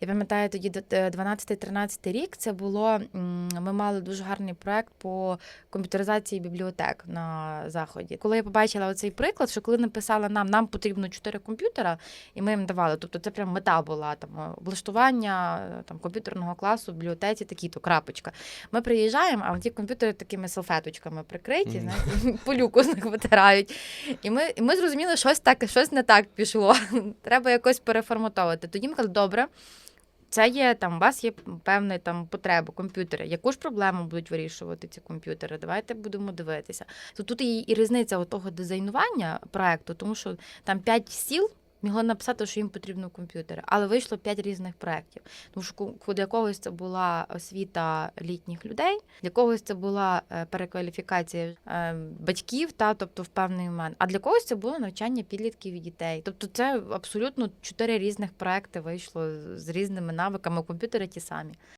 Я пам'ятаю тоді д- е, 12-13 рік. Це було ми мали дуже гарний проект по комп'ютеризації бібліотек на заході. Коли я побачила оцей приклад, що коли написала нам, нам потрібно 4 комп'ютера, і ми їм давали. Тобто це прям мета була там е, облаштування е, там комп'ютерного класу в бібліотеці, такі то крапочка. Ми приїжджаємо, а ті комп'ютери такими салфеточками прикриті, Мгм. знаєте, полюку з них витирають. І ми, і ми зрозуміли, щось так, щось не так пішло. Треба якось переформатовувати. Тоді ми казали, добре. Це є там, у вас є певна там потреба комп'ютери. Яку ж проблему будуть вирішувати ці комп'ютери? Давайте будемо дивитися. То тут і, і різниця того дизайнування проекту, тому що там п'ять сіл могли написати, що їм потрібно комп'ютери, але вийшло п'ять різних проєктів. Тому що для когось це була освіта літніх людей, для когось це була е, перекваліфікація е, батьків, та тобто в певний момент. А для когось це було навчання підлітків і дітей. Тобто, це абсолютно чотири різних проекти вийшло з різними навиками. Комп'ютери ті самі.